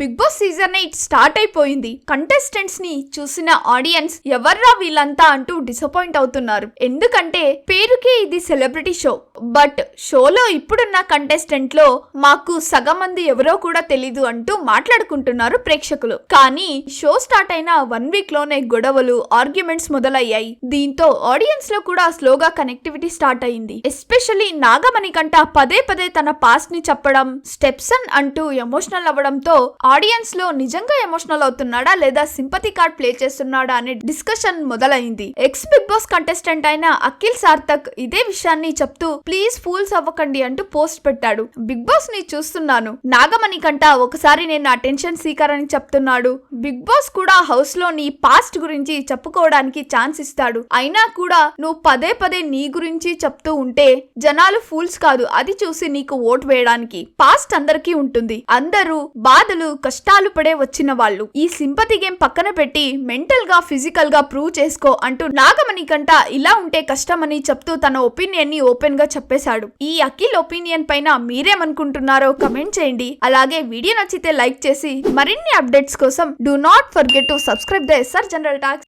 Big Boss season eight start అయిపోయింది. కంటెస్టెంట్స్ని చూసిన ఆడియన్స్ ఎవర్రా వీళ్ళంతా అంటూ డిసప్పాయింట్ అవుతున్నారు. ఎందుకంటే పేరుకే ఇది సెలబ్రిటీ షో బట్ షోలో ఇప్పుడున్న కంటెస్టెంట్లో మాకు సగం మంది ఎవరో కూడా తెలీదు అంటూ మాట్లాడుకుంటున్నారు ప్రేక్షకులు. కానీ షో స్టార్ట్ అయిన వన్ వీక్లోనే గొడవలు ఆర్గ్యుమెంట్స్ మొదలయ్యాయి. దీంతో ఆడియన్స్లో కూడా స్లోగా కనెక్టివిటీ స్టార్ట్ అయింది. ఎస్పెషల్లీ నాగమణి కంట పదే పదే తన పాస్ట్ని చెప్పడం స్టెప్సన్ అంటూ ఎమోషనల్ అవ్వడంతో ఆడియన్స్లో నిజంగా ఎమోషనల్ అవుతున్నాడా లేదా సింపతి కార్డ్ ప్లే చేస్తున్నాడా అనే డిస్కషన్ మొదలైంది. ఎక్స్ బిగ్ బాస్ కంటెస్టెంట్ అయిన అఖిల్ సార్థక్ ఇదే విషయాన్ని చెప్తూ ప్లీజ్ ఫూల్స్ అవ్వకండి అంటూ పోస్ట్ పెట్టాడు. బిగ్ బాస్ని చూస్తున్నాను. నాగమణి కంట ఒకసారి నేను అటెన్షన్ సీకర్ అని చెప్తున్నాడు. బిగ్ బాస్ కూడా హౌస్లో నీ పాస్ట్ గురించి చెప్పుకోవడానికి ఛాన్స్ ఇస్తాడు. అయినా కూడా నువ్వు పదే పదే నీ గురించి చెప్తూ ఉంటే జనాలు ఫూల్స్ కాదు. అది చూసి నీకు ఓట్ వేయడానికి పాస్ట్ అందరికీ ఉంటుంది. అందరూ బాధలు కష్టాలు పడే వచ్చిన వాళ్ళు. ఈ సింపతి గేమ్ పక్కన పెట్టి మెంటల్గా ఫిజికల్గా ప్రూవ్ చేసుకో అంటూ నాగమణి కంట ఇలా ఉంటే కష్టమని చెప్తూ తన ఒపీనియన్ని ఓపెన్గా చెప్పేశాడు. ఈ అఖిల్ ఒపీనియన్ పైన మీరేమనుకుంటున్నారో కమెంట్ చేయండి. అలాగే వీడియో నచ్చితే లైక్ చేసి మరిన్ని అప్డేట్స్ కోసం do not forget to subscribe the SR general talks